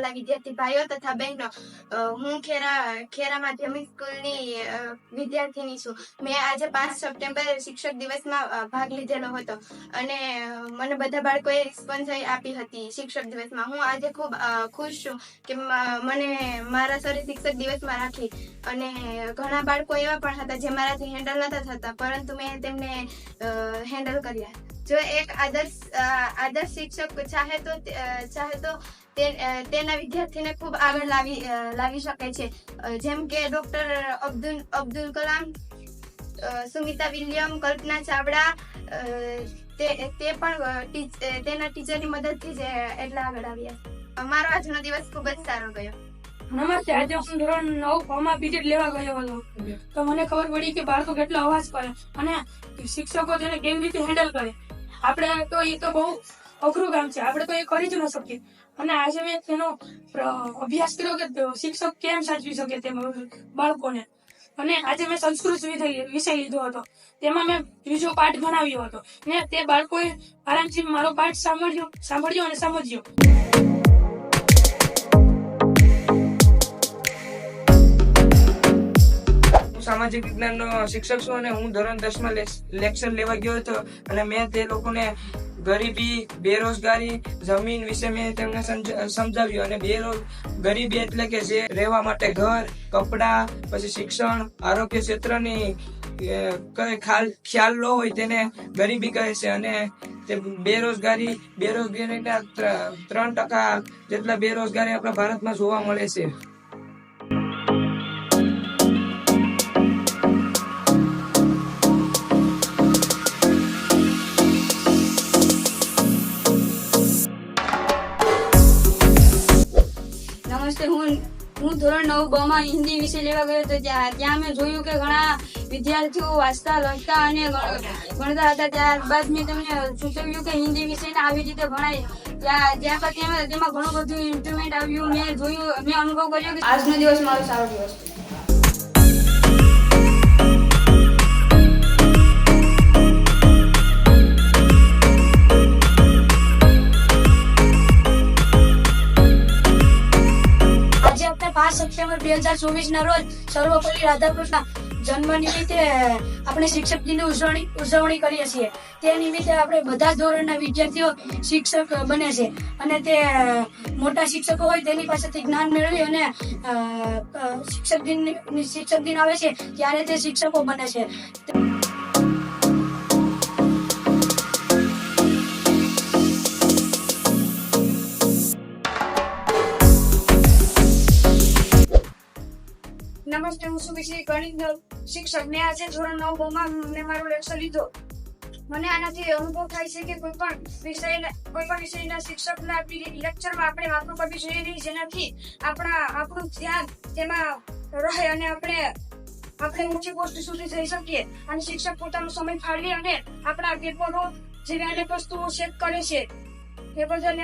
વાલા વિદ્યાર્થી ભાઈઓ તથા બહેનો. હું ખેરા ખેરા માધ્યમિક સ્કૂલની વિદ્યાર્થીની છું. મેં આજે પાંચ સપ્ટેમ્બર શિક્ષક દિવસમાં ભાગ લીધેલો હતો. અને મને બધા બાળકોએ રિસ્પોન્સ આપી હતી શિક્ષક દિવસમાં. હું આજે ખૂબ ખુશ છું કે મને મારા સરે શિક્ષક દિવસમાં રાખી. અને ઘણા બાળકો એવા પણ હતા જે મારાથી હેન્ડલ નતા થતા, પરંતુ મેં તેમને હેન્ડલ કર્યા. જો એક આદર્શ આદર્શ શિક્ષક ચાહે તો ચાહે તો તેના વિદ્યાર્થીને ખૂબ આગળ લાવી લાવી શકે છે. જેમ કે ડોક્ટર અબ્દુલ અબ્દુલ કલામ સુમિતા વિલિયમ, કલ્પના ચાવડા તે તે પણ તેના ટીચરની મદદથી જ એટલા આગળ આવ્યા અમારો આજનો દિવસ ખૂબ જ સારો ગયો. નમસ્તે. આજે હું ધોરણ નવ ફોર્મમાં પીરિયડ લેવા ગયો હતો. તો મને ખબર પડી કે બાળકો કેટલો અવાજ કરે અને શિક્ષકો તેને કેવી રીતે હેન્ડલ કરે. આપણે તો એ તો બહુ અઘરું કામ છે. આપણે તો એ કરી જ ન શકીએ. અને આજે મેં તેનો અભ્યાસ કર્યો કે શિક્ષક કેમ સાચવી શકે તે બાળકોને. અને આજે મેં સંસ્કૃત વિષય લીધો હતો. તેમાં મેં ત્રીજો પાઠ ભણાવ્યો હતો. ને તે બાળકોએ આરામથી મારો પાઠ સાંભળ્યો સાંભળ્યો અને સમજ્યો. સામાજિક વિજ્ઞાનનો શિક્ષક છું અને હું ધોરણ દસમાં લેક્ચર લેવા ગયો હતો. અને મેં તે લોકોને ગરીબી, બેરોજગારી, જમીન વિશે મેં તેમને સમજાવ્યું. અને બેરોજ, ગરીબી એટલે કે જે રહેવા માટે ઘર, કપડાં, પછી શિક્ષણ, આરોગ્ય ક્ષેત્રની કઈ ખ્યાલ ન હોય તેને ગરીબી કહે છે. અને તે બેરોજગારી, બેરોજગારીના ત્ર- ત્રણ ટકા જેટલા બેરોજગારી આપણા ભારતમાં જોવા મળે છે. નમસ્તે. હું હું ધોરણ નવ બ માં હિન્દી વિષય લેવા ગયો હતો ત્યાં. ત્યાં મેં જોયું કે ઘણા વિદ્યાર્થીઓ વાંચતા, લખતા અને ભણતા હતા. ત્યારબાદ મેં તમને સૂચવ્યું કે હિન્દી વિષયને આવી રીતે ભણાય. ત્યાં ત્યાં પછી તેમાં ઘણું બધું ઇમ્પ્રુવમેન્ટ આવ્યું. મેં જોયું મેં અનુભવ કર્યો કે આજનો દિવસ મારો સારો દિવસ સપ્ટેમ્બર બે હજાર ચોવીસ ના રોજ સર્વપલ્લી રાધાકૃષ્ણ જન્મ નિમિત્તે આપણે શિક્ષક દિનની ઉજવણી ઉજવણી કરીએ છીએ. તે નિમિત્તે આપણે બધા ધોરણના વિદ્યાર્થીઓ શિક્ષક બને છે. અને તે મોટા શિક્ષકો હોય તેની પાસેથી જ્ઞાન મેળવી અને શિક્ષક દિન શિક્ષક દિન આવે છે, ત્યારે તે શિક્ષકો બને છે. નમસ્તે હું સુમિશ્રી ગણિત શિક્ષક મેં આજે ધોરણ નવમાં મેં મારો લેક્ચર લીધો. મને આનાથી અનુભવ થાય છે કે કોઈ પણ વિષયના, કોઈ પણ વિષયના શિક્ષકના લેક્ચરમાં આપણે વાતો કરવી જોઈએ નહીં. જેનાથી આપણા, આપણું ધ્યાન તેમાં રહે અને આપણે આપણે ઊંચી પોસ્ટ સુધી જઈ શકીએ. અને શિક્ષક પોતાનો સમય ફાળવી અને આપણા પેપરો જેવી અનેક વસ્તુઓ ચેક કરે છે. એ બદલ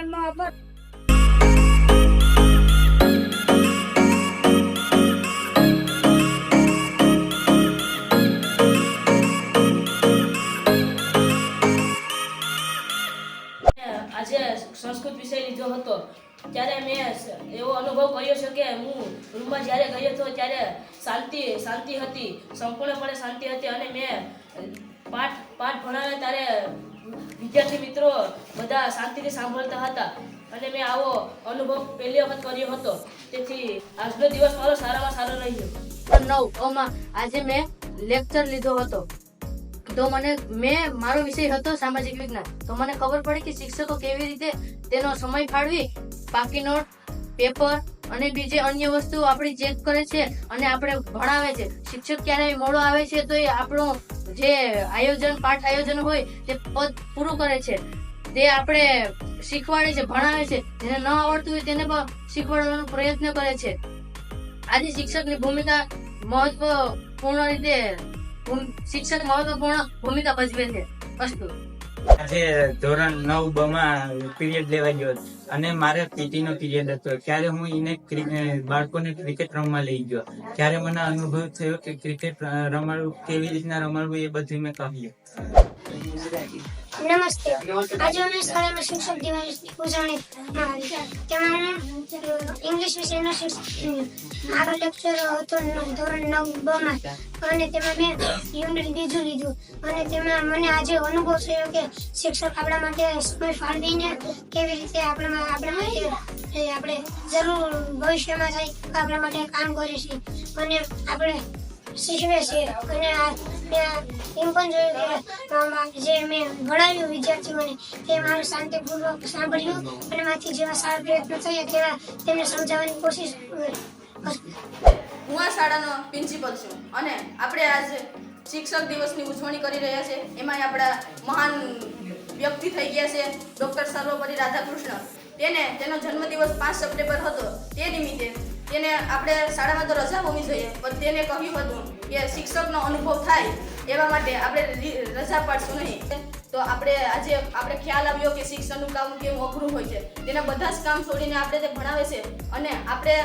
ત્યારે મેં એવો અનુભવ કર્યો છે કે હું રૂમમાં જ્યારે ગયો હતો ત્યારે શાંતિ શાંતિ હતી, સંપૂર્ણપણે શાંતિ હતી અને મેં પાઠ પાઠ ભણાવ્યા ત્યારે વિદ્યાર્થી મિત્રો બધા શાંતિથી સાંભળતા હતા અને મેં આવો અનુભવ પહેલી વખત કર્યો હતો. તેથી આજનો દિવસ મારો સારામાં સારો રહ્યો. નવ ઓમાં આજે મેં લેક્ચર લીધો હતો. તો મને, મેં, મારો વિષય હતો સામાજિક વિજ્ઞાન. તો મને ખબર પડી કે શિક્ષકો કેવી રીતે તેનો સમય ફાળવી પાકી નોટ પેપર અને બીજી અન્ય વસ્તુઓ આપણી ચેક કરે છે અને આપણે ભણાવે છે. શિક્ષક ક્યારેય મોડો આવે છે તો એ આપણું જે આયોજન, પાઠ આયોજન હોય તે પદ પૂરું કરે છે. તે આપણે શીખવાડે છે, ભણાવે છે. જેને ન આવડતું હોય તેને પણ શીખવાડવાનો પ્રયત્ન કરે છે. આજે શિક્ષકની ભૂમિકા મહત્વપૂર્ણ રીતે શિક્ષક મહત્વપૂર્ણ ભૂમિકા ભજવે છે. અસ્તુ. આજે ધોરણ નવ બ માં પીરિયડ લેવા ગયો અને મારે પીટી નો પીરિયડ હતો. ત્યારે હું એને બાળકોને ક્રિકેટ રમવા લઈ ગયો. ત્યારે મને અનુભવ થયો કે ક્રિકેટ રમાડવું, કેવી રીતના રમાડવું એ બધું મેં કહ્યું. નમસ્તે આજે અમે શાળામાં શિક્ષક દિવસની ઉજવણી કરી. તેમાં ઇંગ્લિશ વિષયનો શિક્ષક. મારો લેક્ચર હતો ધોરણ નવ બ અને તેમાં મેં યુનિટ બીજું લીધું અને તેમાં મને આજે અનુભવ થયો કે શિક્ષક આપણા માટે સમય ફાળવીને કેવી રીતે આપણા આપણા માટે આપણે જરૂર ભવિષ્યમાં થાય આપણા માટે કામ કરે છે અને આપણે શીખવે છે. અને એમ પણ જોયું કે જે મેં ભણાવ્યું વિદ્યાર્થીઓને તે મારું શાંતિપૂર્વક સાંભળ્યું અને માથી જેવા સારા પ્રયત્નો થયા તેવા તેમને સમજાવવાની કોશિશ. હું આ શાળાનો પ્રિન્સિપલ છું અને આપણે આજ શિક્ષક દિવસની ઉજવણી કરી રહ્યા છે. એમાં આપણા મહાન વ્યક્તિ થઈ ગયા છે ડૉક્ટર સર્વપલ્લી રાધાકૃષ્ણ. તેને, તેનો જન્મદિવસ પાંચ સપ્ટેમ્બર હતો. તે નિમિત્તે તેને આપણે શાળામાં તો રજા હોવી જોઈએ, પણ તેને કહ્યું હતું કે શિક્ષકનો અનુભવ થાય એવા માટે આપણે રજા પાડશું નહીં. તો આપણે આજે આપણે ખ્યાલ આવ્યો કે શિક્ષણનું કામ કેવું અઘરું હોય છે. તેના બધા જ કામ છોડીને આપણે તે ભણાવે છે. અને આપણે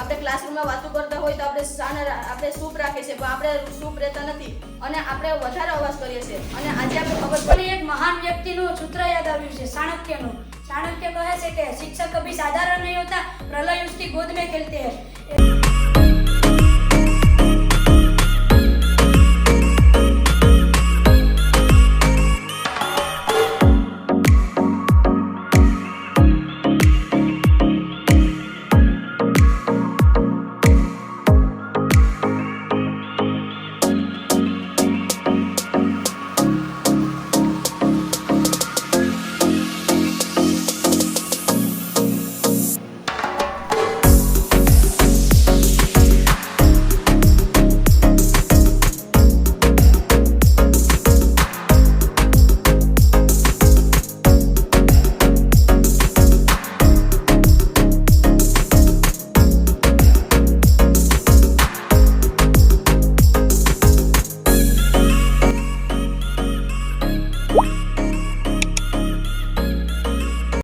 આપણે ક્લાસરૂમમાં વાતો કરતા હોય તો આપણે શાને આપણે સૂપ રાખીએ છીએ પણ આપણે સૂપ રહેતા નથી. અને આપણે વધારે અવાજ કરીએ છીએ. અને આજે આપણે ખબર પડી. એક મહાન વ્યક્તિનું સૂત્ર યાદ આવ્યું છે ચાણક્યનું चाणक्य कहे से के शिक्षक कभी साधारण नहीं होता प्रलय उसकी गोद में खेलते हैं